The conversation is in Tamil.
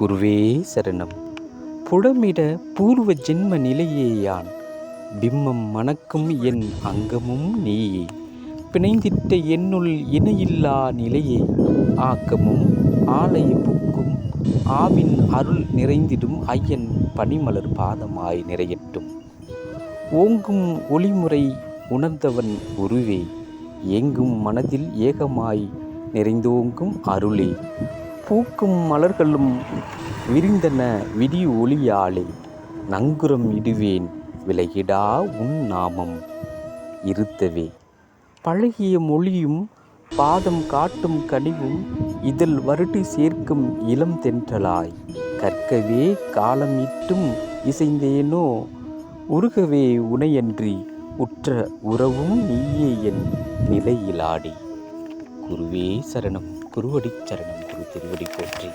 குருவே சரணம். புடமிட பூர்வ ஜென்ம நிலையேயான். பிம்மம் மணக்கும் என் அங்கமும் நீயே. பிணைந்திட்ட என்னுள் இணையில்லா நிலையே. ஆக்கமும் ஆலய புக்கும் ஆவின் அருள் நிறைந்திடும் ஐயன் பனிமலர் பாதமாய் நிறையட்டும். ஓங்கும் ஒளிமுறை உணர்ந்தவன் உருவே. ஏங்கும் மனதில் ஏகமாய் நிறைந்தோங்கும் அருளே. பூக்கும் மலர்களும் விரிந்தன விடி ஒளியாலே. நங்குரம் இடுவேன் விலகிடா உன் நாமம். இருத்தவே. பழகிய மொழியும் பாதம் காட்டும் கனிவும் இதில் வருட்டி சேர்க்கும் இளம் தென்றலாய். கற்கவே காலம் இட்டும் இசைந்தேனோ உருகவே உனையன்றி உற்ற உறவும் நீயே என் நிலையிலாடி. குருவே சரணம். குருவடி சரணம் குரு திருவடி போற்றி.